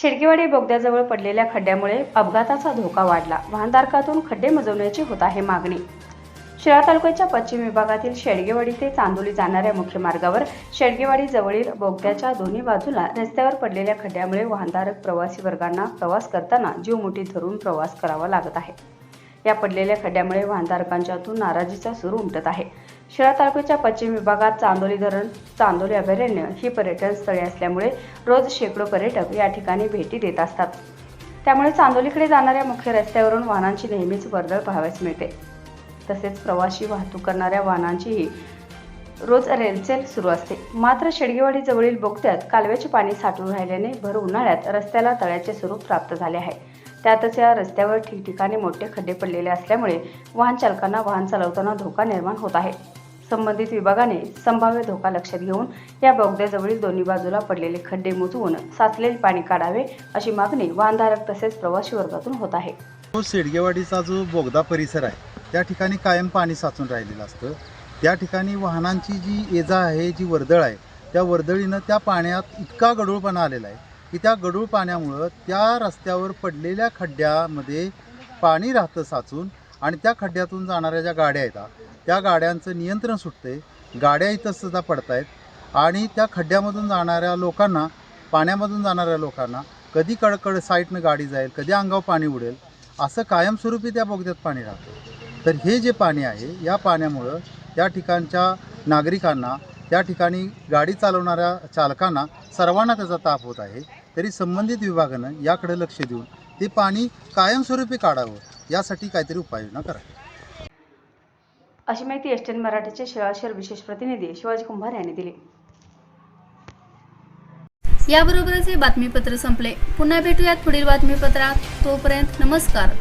शिडकीवाडी बोगद्याजवळ पडलेल्या खड्ड्यामुळे अपघाताचा धोका वाढला. वाहनधारकातून खड्डे मजवण्याची होत आहे मागणी. शिरा तालुक्याच्या पश्चिम विभागातील शेडगेवाडी ते चांदोली जाणाऱ्या मुख्य मार्गावर शेडगेवाडी जवळील बोगद्याच्या दोन्ही बाजूला रस्त्यावर पडलेल्या खड्ड्यामुळे वाहनधारक प्रवासी वर्गांना प्रवास करताना जीव मुठीत धरून प्रवास करावा लागत आहे. या पडलेल्या खड्ड्यामुळे वाहनधारकांच्या हातून नाराजीचा सूर उमटत आहे. शिरा तालुक्याच्या पश्चिम विभागात चांदोली धरण चांदोली अभयारण्य ही पर्यटन स्थळे असल्यामुळे रोज शेकडो पर्यटक या ठिकाणी भेटी देत असतात. त्यामुळे चांदोलीकडे जाणाऱ्या मुख्य रस्त्यावरून वाहनांची नेहमीच वर्दळ पाहावयास मिळते. तसेच प्रवासी वाहतूक करणाऱ्या वाहनांचीही रोज रेलचेल सुरू असते. मात्र शेडगेवाडी जवळील बोगद्यात कालव्याचे पाणी साठून राहिल्याने भर उन्हाळ्यात रस्त्याला तळ्याचे स्वरूप प्राप्त झाले आहे. त्यातच या रस्त्यावर ठिकठिकाणी मोठे खड्डे पडलेले असल्यामुळे वाहन चालकांना वाहन चालवताना धोका निर्माण होत आहे. संबंधित विभागाने संभाव्य धोका लक्षात घेऊन या बोगद्याजवळील दोन्ही बाजूला पडलेले खड्डे मुजवून साचलेले पाणी काढावे अशी मागणी वाहनधारक तसेच प्रवासी वर्गातून होत आहे. तो शेडगेवाडीचा जो बोगदा परिसर आहे त्या ठिकाणी कायम पाणी साचून राहिलेलं असतं. त्या ठिकाणी वाहनांची जी ये जा आहे जी वर्दळ आहे त्या वर्दळीनं त्या पाण्यात इतका गढूळपणा आलेला आहे की त्या गढूळ पाण्यामुळं त्या रस्त्यावर पडलेल्या खड्ड्यामध्ये पाणी राहतं साचून आणि त्या खड्ड्यातून जाणाऱ्या ज्या गाड्या येतात त्या गाड्यांचं नियंत्रण सुटते गाड्या इथं सुद्धा पडत आहेत आणि त्या खड्ड्यामधून जाणाऱ्या लोकांना पाण्यामधून जाणाऱ्या लोकांना कधी कडकड साईडनं गाडी जाईल कधी अंगावर पाणी उडेल असं कायमस्वरूपी त्या बोगद्यात पाणी राहतं. तर हे जे पाणी आहे या पाण्यामुळं त्या ठिकाणच्या नागरिकांना त्या ठिकाणी गाडी चालवणाऱ्या चालकांना सर्वांना त्याचा ताप होत आहे. तरी संबंधित विभागानं याकडे लक्ष देऊन ते पाणी कायमस्वरूपी काढावं यासाठी काहीतरी उपाययोजना करावी अशी माहिती एस टेन मराठीचे शिळाशर विशेष प्रतिनिधी शिवाजी कुंभार यांनी दिली. याबरोबरच हे बातमीपत्र संपले. पुन्हा भेटूयात पुढील बातमीपत्रात. तोपर्यंत नमस्कार.